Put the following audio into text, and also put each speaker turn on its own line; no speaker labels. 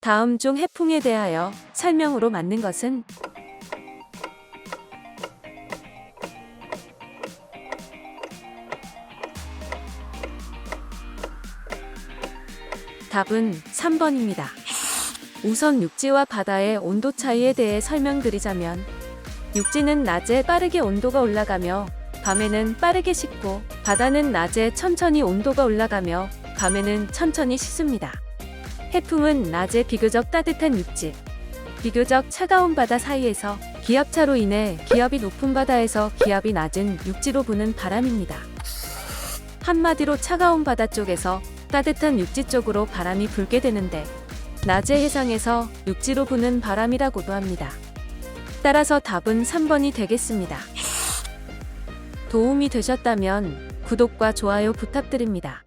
다음 중 해풍에 대하여 설명으로 맞는 것은 답은 3번입니다. 우선 육지와 바다의 온도 차이에 대해 설명드리자면 육지는 낮에 빠르게 온도가 올라가며 밤에는 빠르게 식고 바다는 낮에 천천히 온도가 올라가며 밤에는 천천히 식습니다. 해풍은 낮에 비교적 따뜻한 육지, 비교적 차가운 바다 사이에서 기압차로 인해 기압이 높은 바다에서 기압이 낮은 육지로 부는 바람입니다. 한마디로 차가운 바다 쪽에서 따뜻한 육지 쪽으로 바람이 불게 되는데 낮의 해상에서 육지로 부는 바람이라고도 합니다. 따라서 답은 3번이 되겠습니다. 도움이 되셨다면 구독과 좋아요 부탁드립니다.